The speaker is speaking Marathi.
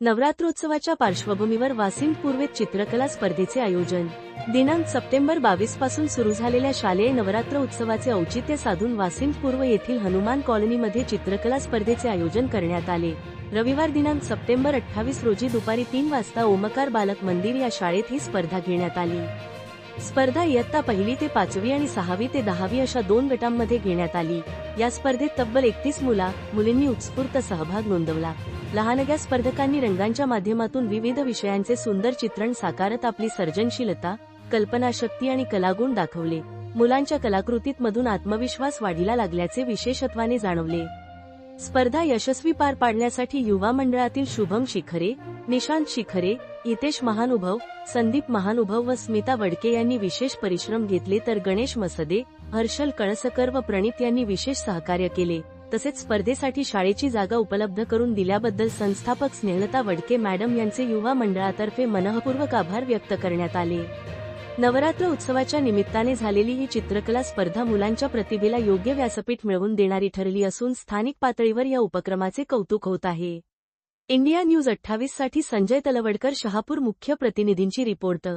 नवरात्रोत्सवाच्या पार्श्वभूमीवर वासिम पूर्वेत चित्रकला स्पर्धेचे आयोजन. दिनांक सप्टेंबर बावीसपासून सुरू झालेल्या शालेय नवरात्र उत्सवाचे औचित्य साधून वासिम पूर्व येथील हनुमान कॉलनीमध्ये चित्रकला स्पर्धेचे आयोजन करण्यात आले. रविवार दिनांक सप्टेंबर अठ्ठावीस रोजी दुपारी तीन वाजता ओमकार बालक मंदिर या शाळेत ही स्पर्धा घेण्यात आली. स्पर्धा इयत्ता पहिली ते पाचवी आणि सहावी ते दहावी अशा दोन गटांमध्ये घेण्यात आली. या स्पर्धेत तब्बल एकतीस मुला मुलींनी उत्स्फूर्त सहभाग नोंदवला. लहानग्या स्पर्धकांनी रंगांच्या माध्यमातून विविध विषयांचे सुंदर चित्रण साकारत आपली सर्जनशीलता कल्पनाशक्ती आणि कलागुण दाखवले. मुलांच्या कलाकृतीत मधून आत्मविश्वास वाढीला लागल्याचे विशेषत्वाने जाणवले. स्पर्धा यशस्वी पार पाडण्यासाठी युवा मंडळातील शुभम शिखरे निशांत शिखरे हितेश महानुभव संदीप महानुभव व स्मिता वडके यांनी विशेष परिश्रम घेतले तर गणेश मसदे हर्षल कळसकर व प्रणित यांनी विशेष सहकार्य केले. तसेच स्पर्धेसाठी शाळेची जागा उपलब्ध करून दिल्याबद्दल संस्थापक स्नेहलता वडके मॅडम यांचे युवा मंडळातर्फे मनःपूर्वक आभार व्यक्त करण्यात आले. नवरात्र उत्सवाच्या निमित्ताने झालेली ही चित्रकला स्पर्धा मुलांच्या प्रतिभेला योग्य व्यासपीठ मिळवून देणारी ठरली असून स्थानिक पातळीवर या उपक्रमाचे कौतुक होत आहे. इंडिया न्यूज अठ्ठावीससाठी संजय तलवडकर शहापूर मुख्य प्रतिनिधींची रिपोर्ट.